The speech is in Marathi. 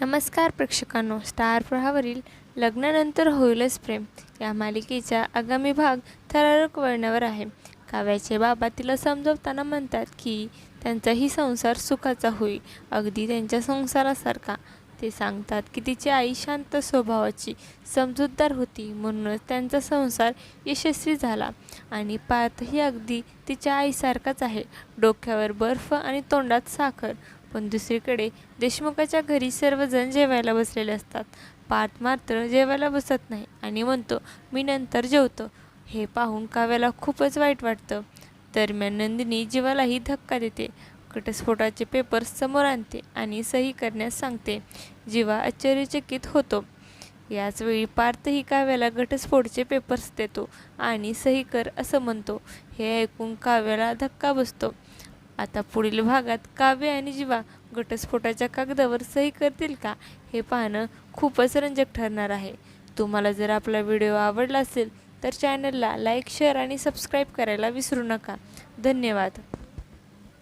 नमस्कार प्रेक्षकांनो स्टार प्रवाहावरील लग्नानंतर होईलच प्रेम. या मालिकेचा आगामी भाग थरारक वळणावर आहे. काव्याचे बाबा तिला समजवताना म्हणतात की त्यांचाही संसार सुखाचा होईल. अगदी त्यांच्या संसारासारखा. ते सांगतात की तिची आई शांत स्वभावाची समजूतदार होती म्हणूनच त्यांचा संसार यशस्वी झाला. आणि पार्थही अगदी तिच्या आईसारखाच आहे. डोक्यावर बर्फ आणि तोंडात साखर. पण दुसरीकडे देशमुखाच्या घरी सर्वजण जेवायला बसलेले असतात. पार्थ मात्र जेवायला बसत नाही आणि म्हणतो मी नंतर जेवतो. हे पाहून काव्याला खूपच वाईट वाटतं. दरम्यान नंदिनी जीवालाही धक्का देते. घटस्फोटाचे पेपर्स समोर आणते आणि सही करण्यास सांगते. जीवा आश्चर्यचकित होतो. याचवेळी पार्थही काव्याला घटस्फोटचे पेपर्स देतो आणि सही कर असं म्हणतो. हे ऐकून काव्याला धक्का बसतो. आता पुढील भागात काव्य आणि जीवा घटस्फोटाच्या कागदावर सही करतील का हे पाहणं खूपच रंजक ठरणार आहे. तुम्हाला जर आपला व्हिडिओ आवडला असेल तर चॅनलला लाईक शेअर आणि सबस्क्राईब करायला विसरू नका. धन्यवाद.